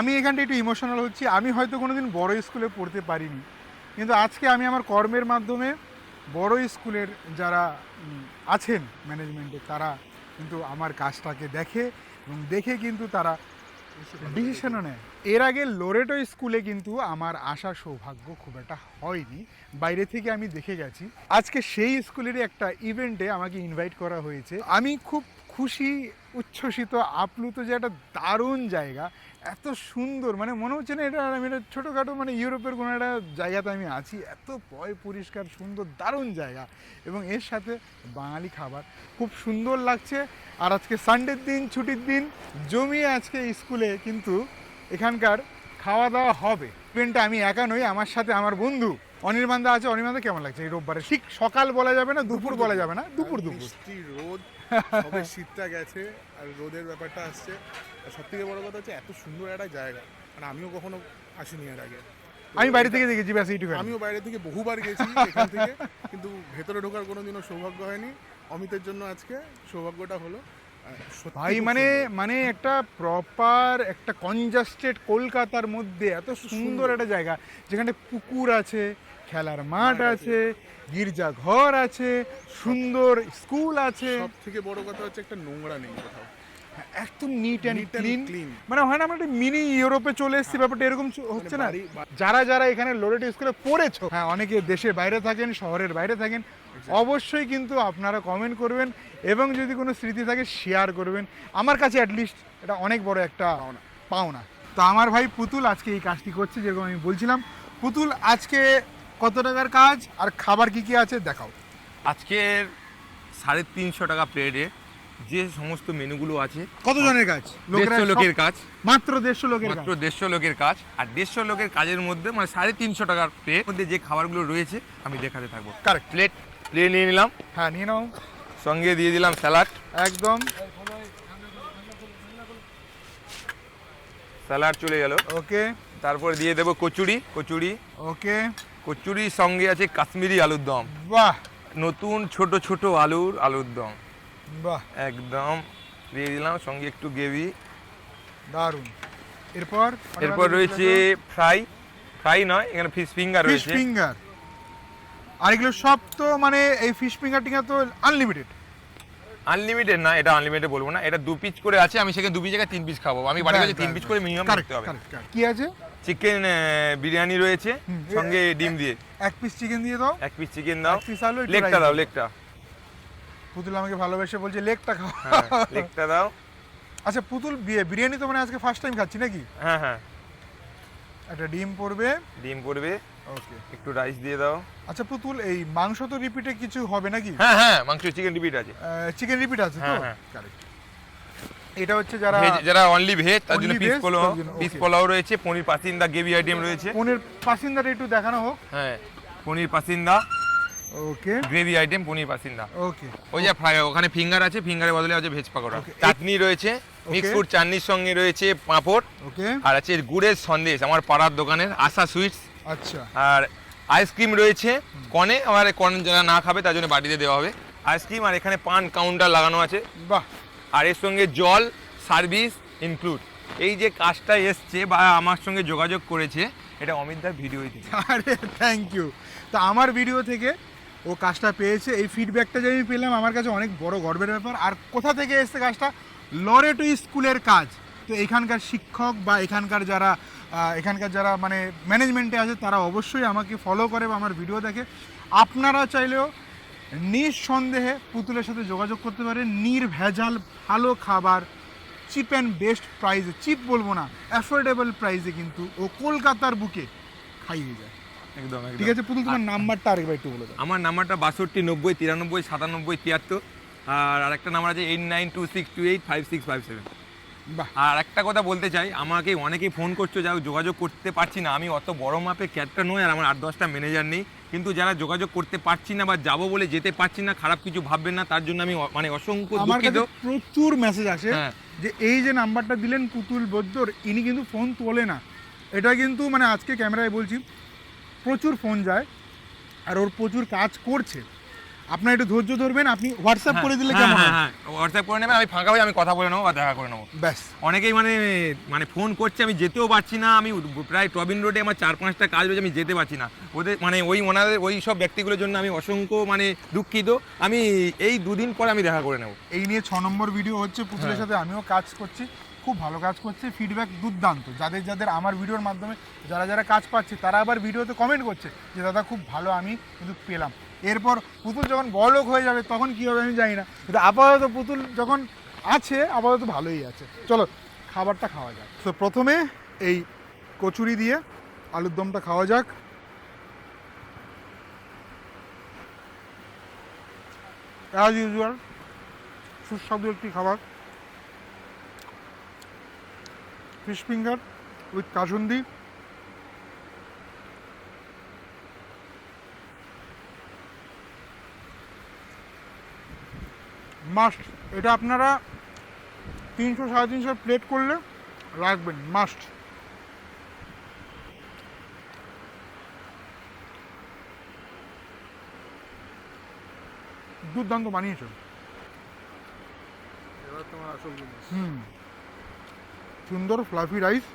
আমি এখানটা একটু ইমোশনাল হচ্ছি। আমি হয়তো কোনো দিন বড় স্কুলে পড়তে পারিনি। কিন্তু আজকে আমি আমার কর্মের মাধ্যমে বড় স্কুলের যারা আছেন ম্যানেজমেন্টে তারা কিন্তু আমার কাজটাকে দেখে এবং দেখে কিন্তু তারা ডিসিশনও নেয়। এর আগে লোরেটো স্কুলে কিন্তু আমার আসার সৌভাগ্য খুব একটা হয়নি। বাইরে থেকে আমি দেখে গেছি। আজকে সেই স্কুলেরই একটা ইভেন্টে আমাকে ইনভাইট করা হয়েছে। আমি খুব খুশি, উচ্ছ্বসিত, আপ্লুত যে একটা দারুণ জায়গা। এত সুন্দর মানে মনে হচ্ছে না এটা আমি এটা ছোটোখাটো মানে ইউরোপের কোনো একটা জায়গাতে আমি আছি। এত পয় পরিষ্কার, সুন্দর, দারুণ জায়গা। এবং এর সাথে বাঙালি খাবার। খুব সুন্দর লাগছে। আর আজকে সানডের দিন, ছুটির দিন, জমিয়ে আজকে স্কুলে কিন্তু এখানকার খাওয়া দাওয়া হবে। ইভেন্টটা আমি একা নই আমার সাথে আমার বন্ধু। অনির্বাণদা আছে অনির্বাণদা কেমন লাগছে? এই রোববারে। ঠিক সকাল বলা যাবে না দুপুর বলা যাবে না দুপুর দুপুর। রোদ সবে শীতটা গেছে আর রোদের ব্যাপারটা আসছে। আর সব থেকে বড় কথা হচ্ছে এত সুন্দর একটা জায়গা। মানে আমিও কখনো আসিনি এর আগে। আমি বাইরে থেকে দেখেছি ব্যাস এইটুকু। আমিও বাইরে থেকে বহুবার গেছি এখান থেকে কিন্তু ভেতরে ঢোকার কোনোদিনও সৌভাগ্য হয়নি। অমিতের জন্য আজকে সৌভাগ্যটা হলো। ভাই মানে মানে একটা প্রপার একটা কনজাস্টেড কলকাতার মধ্যে এত সুন্দর। একটা জায়গা যেখানে পুকুর আছে খেলার মাঠ আছে। গির্জা ঘর আছে সুন্দর স্কুল আছে। সব থেকে বড় কথা হচ্ছে একটা নোংরা নেই কোথাও। একদম নিট অ্যান্ড ক্লিন মানে হয় না আমরা একটা মিনি ইউরোপে চলে এসেছি ব্যাপারটা এরকম চ- হচ্ছে না। যারা যারা এখানে লোরেট স্কুলে পড়েছো হ্যাঁ অনেকে দেশের বাইরে থাকেন শহরের বাইরে থাকেন অবশ্যই কিন্তু আপনারা কমেন্ট করবেন এবং যদি কোনো স্মৃতি থাকে শেয়ার করবেন। আমার কাছে অ্যাটলিস্ট এটা অনেক বড় একটা পাওনা। তো আমার ভাই পুতুল আজকে এই কাজটি করছে যেরকম আমি বলছিলাম। পুতুল আজকে কত টাকার কাজ? আর খাবার কি কি আছে? দেখাও। আজকের সাড়ে তিনশো টাকা প্লেটে যে সমস্ত মেনুগুলো আছে কত জনের কাজ? দেড়শো লোকের কাজ। মাত্র দেড়শো লোকের মাত্র দেড়শো লোকের কাজ। আর দেড়শো লোকের কাজের মধ্যে মানে সাড়ে তিনশো টাকার প্লেট মধ্যে যে খাবারগুলো রয়েছে আমি দেখাতে থাকব। কারেক্ট প্লেট প্লেট নিয়ে নিলাম। হ্যাঁ নিয়ে নাও। সঙ্গে দিয়ে দিলাম স্যালাড। একদম। স্যালাড চলে গেল। ওকে। তারপর দিয়ে দেবো কচুরি কচুরি। ওকে। কচুরির সঙ্গে আছে কাশ্মীরি আলুর দম। বাহ। নতুন ছোট ছোট আলুর আলুর দম। বাহ। একদম। দিয়ে দিলাম সঙ্গে একটু গ্রেভি। দারুণ। এরপর? এরপর রয়েছে ফ্রাই। ফ্রাই নয় এখানে ফিশ ফিঙ্গার রয়েছে। Fish finger. আর এগুলো সব তো মানে এই ফিশ ফিঙ্গার টিঙ্গার তো আনলিমিটেড আনলিমিটেড না এটা আনলিমিটেড বলব না। এটা দু পিস করে আছে আমি সেখানে দু পিস জায়গায় তিন পিস খাব। আমি বাড়ি কাছে তিন পিস করে মিনিমাম করতে হবে। কি আছে? চিকেন বিরিয়ানি রয়েছে সঙ্গে ডিম দিয়ে। এক পিস চিকেন দিয়ে দাও। এক পিস চিকেন দাও। পিস আলু লেগটা দাও। লেগটা পুতুল আমাকে ভালোবেসে বলছে লেগটা খাও। হ্যাঁ লেগটা দাও। আচ্ছা পুতুল বিরিয়ানি তো মানে আজকে ফার্স্ট টাইম খাচ্ছি নাকি? হ্যাঁ হ্যাঁ। একটা ডিম পড়বে। ডিম পড়বে। ওকে। একটু রাইস দিয়ে দাও। আচ্ছা পুতুল এই মাংস তো রিপিটে কিছু হবে নাকি? হ্যাঁ হ্যাঁ মাংস চিকেন রিপিট আছে। চিকেন রিপিট আছে তো? হ্যাঁ, হ্যাঁ। কারেক্ট এটা হচ্ছে যারা যারা অনলি ভেজ তার জন্য পিস পোলাও পিস পোলাও রয়েছে পনির পাসিন্দা গ্রেভি আইটেম রয়েছে। পনির পাসিন্দাটা একটু দেখানো হোক। হ্যাঁ paneer pasanda okay gravy item paneer pasanda okay ওই যে ফ্রাই ওখানে ফিঙ্গার আছে ফিঙ্গারের বদলে আছে ভেজ পাকোড়া. চাটনি রয়েছে মিক্স ফ্রুট চাটনির সঙ্গে রয়েছে পাঁপড়। ওকে আর আছে গুড়ের সন্দেশ আমার পাড়ার দোকানের আশা সুইটস আচ্ছা। আর আইসক্রিম রয়েছে কনে আমার কন যারা না খাবে তার জন্য বাটিতে দেওয়া হবে। আইসক্রিম আর এখানে পান কাউন্টার লাগানো আছে। বাহ। আর এর সঙ্গে জল সার্ভিস ইনক্লুড এই যে কাজটা এসছে বা আমার সঙ্গে যোগাযোগ করেছে এটা অমিতদার ভিডিওই থেকে। আরে থ্যাংক ইউ তো আমার ভিডিও থেকে ও কাজটা পেয়েছে। এই ফিডব্যাকটা যে আমি পেলাম, আমার কাছে অনেক বড় গর্বের ব্যাপার। আর কোথা থেকে এসছে কাজটা? লরেটো স্কুলের কাজ। তো এখানকার শিক্ষক বা এখানকার যারা এখানকার যারা মানে ম্যানেজমেন্টে আছে, তারা অবশ্যই আমাকে ফলো করে বা আমার ভিডিও দেখে। আপনারা চাইলেও নিঃসন্দেহে পুতুলের সাথে যোগাযোগ করতে পারেন। নির্ভেজাল, ভালো খাবার চিপ অ্যান্ড বেস্ট প্রাইসে চিপ বলব না অ্যাফোর্ডেবল প্রাইসে কিন্তু ও কলকাতার বুকে খাইয়ে যায়। একদম ঠিক আছে পুতুল তোমার নাম্বারটা আরেকবার একটু বলে দাও। আমার নাম্বারটা বাষট্টি নব্বই তিরানব্বই সাতানব্বই তিয়াত্তর। আর আরেকটা নাম্বার আছে eight nine two six two eight five six five seven. আর একটা কথা বলতে চাই আমাকে অনেকেই ফোন করছ যা যোগাযোগ করতে পারছি না। আমি অত বড় মাপে ক্যাবটা নয় আর আমার আট দশটা ম্যানেজার নেই। কিন্তু যারা যোগাযোগ করতে পারছি না বা যাব বলে যেতে পারছি না খারাপ কিছু ভাববেন না। তার জন্য আমি মানে অসংখ্য আমার কাছে প্রচুর মেসেজ আসে হ্যাঁ। যে এই যে নাম্বারটা দিলেন পুতুল বদ্দর ইনি কিন্তু ফোন তোলে না। এটা কিন্তু মানে আজকে ক্যামেরায় বলছি প্রচুর ফোন যায় আর ওর প্রচুর কাজ করছে। আপনার একটু ধৈর্য ধরবেন আপনি হোয়াটসঅ্যাপ করে দিলে হ্যাঁ, কেমন হ্যাঁ হ্যাঁ হোয়াটসঅ্যাপ করে নেবেন আমি ফাঁকা হয়ে আমি কথা বলে নেব বা দেখা করে নেব। ব্যাস। অনেকেই মানে মানে ফোন করছে আমি যেতেও পারছি না আমি প্রায় টবিন রোডে আমার চার পাঁচটা কাজ রয়েছে আমি যেতে পারছি না। ওদের মানে ওই ওনাদের ওই সব ব্যক্তিগুলোর জন্য আমি অসংখ্য মানে দুঃখিত। আমি এই দুদিন পরে আমি দেখা করে নেব। এই নিয়ে ছ নম্বর ভিডিও হচ্ছে পুতুলের সাথে আমিও কাজ করছি। খুব ভালো কাজ করছে ফিডব্যাক দুর্দান্ত। যাদের যাদের আমার ভিডিওর মাধ্যমে যারা যারা কাজ পাচ্ছে, তারা আবার ভিডিওতে কমেন্ট করছে যে, দাদা, খুব ভালো, আমি কিন্তু পেলাম। এরপর পুতুল যখন বড়লোক হয়ে যাবে, তখন কী হবে আমি জানি না। কিন্তু আপাতত পুতুল যখন আছে, আপাতত ভালোই আছে। চলো, খাবারটা খাওয়া যাক। তো প্রথমে এই কচুরি দিয়ে আলুর দমটা খাওয়া যাক। অ্যাজ ইউজুয়াল সুস্বাদু একটি খাবার। Fish finger with kasundi must এটা আপনারা তিনশো সাড়ে তিনশো প্লেট করলে রাখবেন মাস্ট। দুর্দান্ত বানিয়েছো এবার তোমার আসল হুম। সুন্দর fluffy rice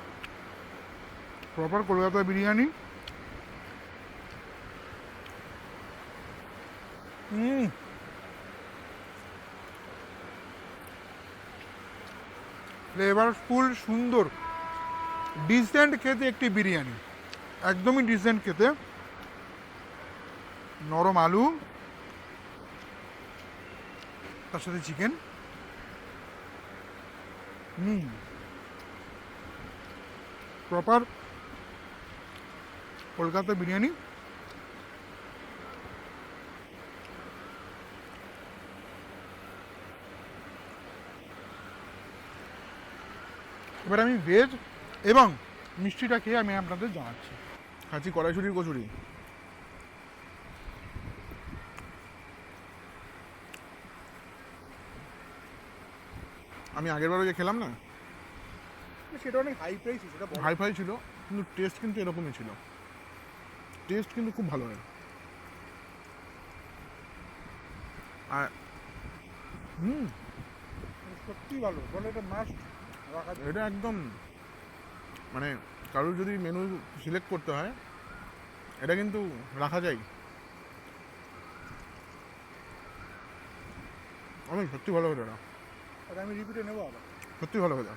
proper Kolkata biryani. হুম ফ্লেভারফুল সুন্দর ডিসেন্ট খেতে একটি বিরিয়ানি। একদমই ডিসেন্ট খেতে। নরম আলু, তার সাথে চিকেন হুম প্রপার কলকাতা বিরিয়ানি এবার আমি ভেজ এবং মিষ্টিটা খেয়ে আমি আপনাদের জানাচ্ছি। খাচ্ছি কড়াইশুটির কচুরি। আমি আগের বারও যে খেলাম না? সেটা অনেক হাই প্রাইস সেটা হাই ফাই ছিল কিন্তু টেস্ট কিন্তু এরকমই ছিল। টেস্ট কিন্তু খুব ভালো হয়। আর হুম। সত্যি ভালো বলে এটা মাস্ট রাখা এটা একদম মানে কারোর যদি মেনু সিলেক্ট করতে হয় এটা কিন্তু রাখা যায়। আমি সত্যি ভালো হতো এটা। আমি রিপিটে নেব আবার। সত্যি ভালো হতো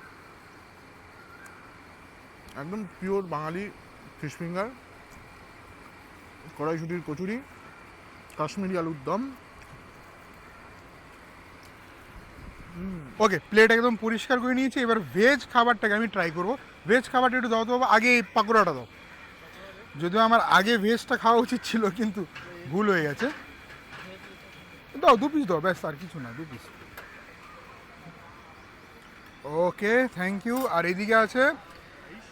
একদম পিওর বাঙালি ফিশ ফিঙ্গার কড়াইশুটির কচুরি, কাশ্মীরি আলুর দম। ওকে প্লেট একদম পরিষ্কার করে নিয়েছি। এবার ভেজ খাবারটাকে আমি ট্রাই করব। ভেজ খাবারটা একটু দাও তো বাবা, আগে পাকোড়াটা দাও। যদিও আমার আগে ভেজটা খাওয়া উচিত ছিল, কিন্তু ভুল হয়ে গেছে। দাও, দু পিস দাও, ব্যাস, আর কিছু না, দু পিস ওকে থ্যাংক ইউ আর এদিকে আছে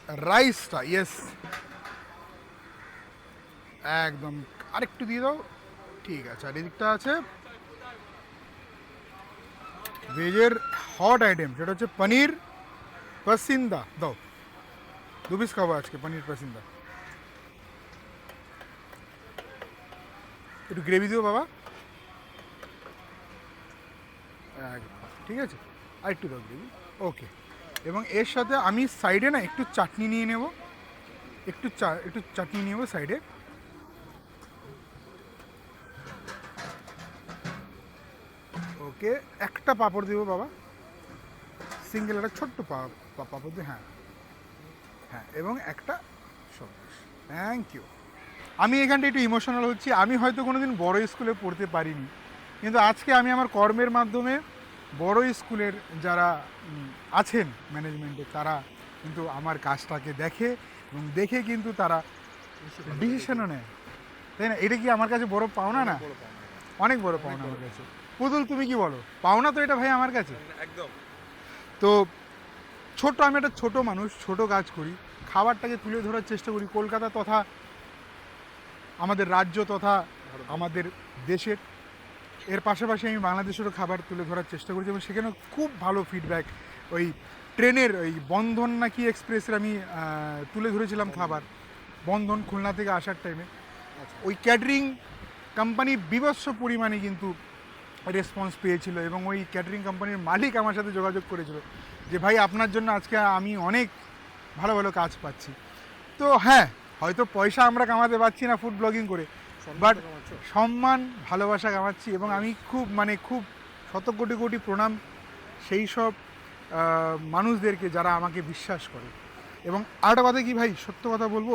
রাইসটা ইয়েস একদম। আরেকটু দিয়ে দাও। ঠিক আছে আর এদিকটা আছে ভেজের হট আইটেম সেটা হচ্ছে পনির পাসিন্দা। দাও দু পিস খাব আজকে পনির পাসিন্দা। একটু গ্রেভি দিও বাবা। একদম, ঠিক আছে? আর একটু দাও গ্রেভি ওকে এবং এর সাথে আমি সাইডে না একটু চাটনি নিয়ে নেব। একটু চা, একটু চাটনি নেব সাইডে ওকে, একটা পাপড় দেবো বাবা। সিঙ্গেল একটা ছোট্ট পাপড় দিয়ে হ্যাঁ। হ্যাঁ এবং একটা সবুজ থ্যাংক ইউ আমি এখানটা একটু ইমোশনাল হচ্ছি। আমি হয়তো কোনোদিন বড় স্কুলে পড়তে পারিনি। কিন্তু আজকে আমি আমার কর্মের মাধ্যমে বড় স্কুলের যারা আছেন ম্যানেজমেন্টে তারা কিন্তু আমার কাজটাকে দেখে এবং দেখে কিন্তু তারা ডিসিশনও নেয়। তাই না? এটা কি আমার কাছে বড় পাওনা না? অনেক বড় পাওনা আমার কাছে। পুতুল তুমি কি বলো? পাওনা তো এটা ভাই আমার কাছে। একদম। তো ছোট আমি একটা ছোট মানুষ ছোট কাজ করি খাবারটাকে তুলে ধরার চেষ্টা করি। কলকাতা তথা আমাদের রাজ্য তথা আমাদের দেশের এর পাশাপাশি আমি বাংলাদেশেরও খাবার তুলে ধরার চেষ্টা করেছি এবং সেখানেও খুব ভালো ফিডব্যাক ওই ট্রেনের ওই বন্ধন নাকি এক্সপ্রেসের আমি তুলে ধরেছিলাম খাবার। বন্ধন খুলনা থেকে আসার টাইমে ওই ক্যাটারিং কোম্পানি বিভৎস পরিমাণে কিন্তু রেসপন্স পেয়েছিল এবং ওই ক্যাটারিং কোম্পানির মালিক আমার সাথে যোগাযোগ করেছিল যে ভাই আপনার জন্য আজকে আমি অনেক ভালো ভালো কাজ পাচ্ছি। তো হ্যাঁ হয়তো পয়সা আমরা কামাতে পারছি না ফুড ব্লগিং করে বাট সম্মান ভালোবাসা কামাচ্ছি এবং আমি খুব মানে খুব শত কোটি কোটি প্রণাম সেই সব মানুষদেরকে যারা আমাকে বিশ্বাস করে। এবং আরেকটা কথা কি ভাই সত্য কথা বলব?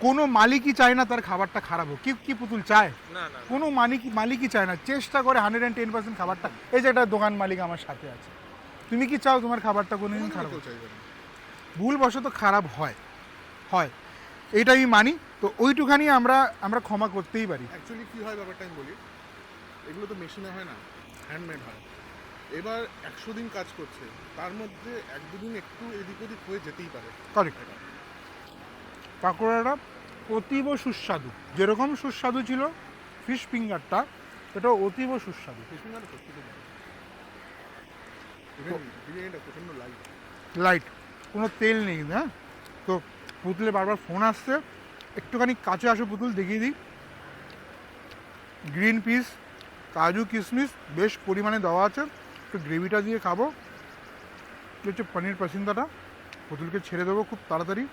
কোনো মালিকই চায় না তার খাবারটা খারাপ হোক। কি কি পুতুল চায়? না না কোনো মালিক মালিকই চায় না। চেষ্টা করে হান্ড্রেড অ্যান্ড টেন পার্সেন্ট খাবারটা। এই যে একটা দোকান মালিক আমার সাথে আছে। তুমি কি চাও তোমার খাবারটা কোনো দিন খারাপ। ভুলবশত খারাপ হয়। হয়। এইটা আমি মানি। তো ওইটুখানি আমরা আমরা ক্ষমা করতেই পারি। অ্যাকচুয়ালি কি হয় ব্যাপারটা আমি বলি? এগুলো তো মেশিনে হয় না হ্যান্ডমেড হয়। এবার একশো দিন কাজ করছে তার মধ্যে এক দুদিন একটু এদিক ওদিক হয়ে যেতেই পারে। কারেক্ট পাকোড়াটা অতীব সুস্বাদু। যেরকম সুস্বাদু ছিল ফিশ ফিঙ্গারটা এটা অতীব সুস্বাদু। ফিশিং আর সত্যি বিরিয়ানিটা প্রচণ্ড লাইট লাইট কোনো তেল নেই হ্যাঁ? তো পুতুলে বারবার ফোন আসছে একটুখানি কাছে আসো পুতুল দেখিয়ে দিই। গ্রিন পিস কাজু কিশমিশ বেশ পরিমাণে দেওয়া আছে। একটু গ্রেভিটা দিয়ে খাব। হচ্ছে পনির পাসিন্দাটা। পুতুলকে ছেড়ে দেবো খুব তাড়াতাড়ি।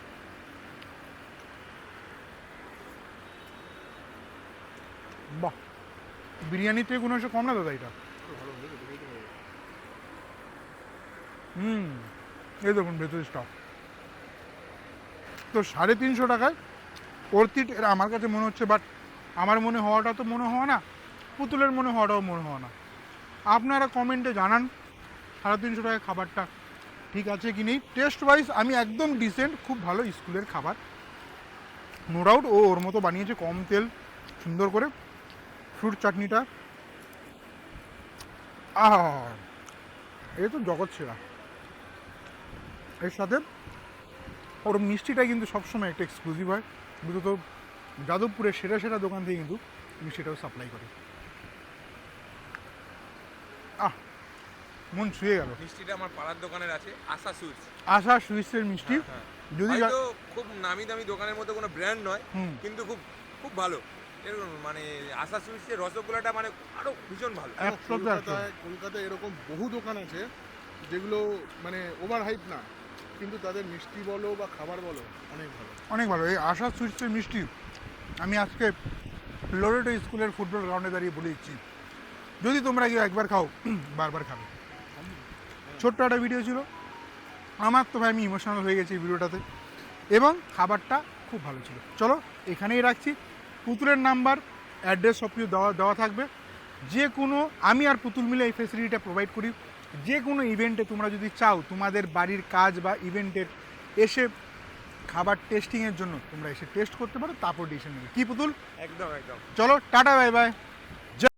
বাহ! বিরিয়ানির থেকে কোনো কম না দাদা এটা। হুম, এই দেখুন ভেতরে স্টক তো সাড়ে তিনশো টাকায় অর্থিট এরা আমার কাছে মনে হচ্ছে বাট আমার মনে হওয়াটা তো মনে হওয়া না। পুতুলের মনে হওয়াটাও মনে হওয়া না। আপনারা কমেন্টে জানান, সাড়ে তিনশো টাকায় খাবারটা ঠিক আছে কি নেই? টেস্ট ওয়াইজ আমি একদম ডিসেন্ট খুব ভালো স্কুলের খাবার। নো ডাউট ও ওর মতো বানিয়েছে কম তেল, সুন্দর করে। ফ্রুট চাটনিটা। আহা এই তো জগৎ সেরা। এর সাথে, ওর মিষ্টিটা কিন্তু সবসময় একটা এক্সক্লুসিভ হয়। বিগত যাদবপুরের সেরা সেরা দোকান থেকে কিন্তু সেটাও সাপ্লাই করে। আহ মন ছুঁয়ে গেল। মিষ্টিটা আমার পাড়ার দোকানের আছে আশা সুইটস। আশা সুইটসের মিষ্টি। যদি যা- খুব নামি দামি দোকানের মতো কোনো ব্র্যান্ড নয় হুম। কিন্তু খুব খুব ভালো। মানে আশা সুইটসের রসগোল্লাটা মানে আরও ভীষণ ভালো। কলকাতায় কলকাতায় এরকম বহু দোকান আছে যেগুলো মানে ওভার হাইপ না। কিন্তু তাদের মিষ্টি বলো বা খাবার বলো, অনেক ভালো। অনেক ভালো। এই আশা সুইটসের মিষ্টি, আমি আজকে লোরেটো স্কুলের ফুটবল গ্রাউন্ডে দাঁড়িয়ে বলে দিচ্ছি। যদি তোমরা কেউ একবার খাও, বারবার খাবে। ছোট্ট একটা ভিডিও ছিল। আমার তো ভাই, আমি ইমোশনাল হয়ে গেছি ভিডিওটাতে। এবং খাবারটা খুব ভালো ছিল। চলো, এখানেই রাখছি। পুতুলের নাম্বার অ্যাড্রেস সব কিছু দেওয়া দেওয়া থাকবে। যে কোনো আমি আর পুতুল মিলে এই ফেসিলিটিটা প্রোভাইড করি। যে কোনো ইভেন্টে তোমরা যদি চাও তোমাদের বাড়ির কাজ বা ইভেন্টের এসে খাবার টেস্টিংয়ের জন্য তোমরা এসে টেস্ট করতে পারো তারপর ডিসিশন নেবে। কী পুতুল? একদম একদম। চলো টাটা বাই বাই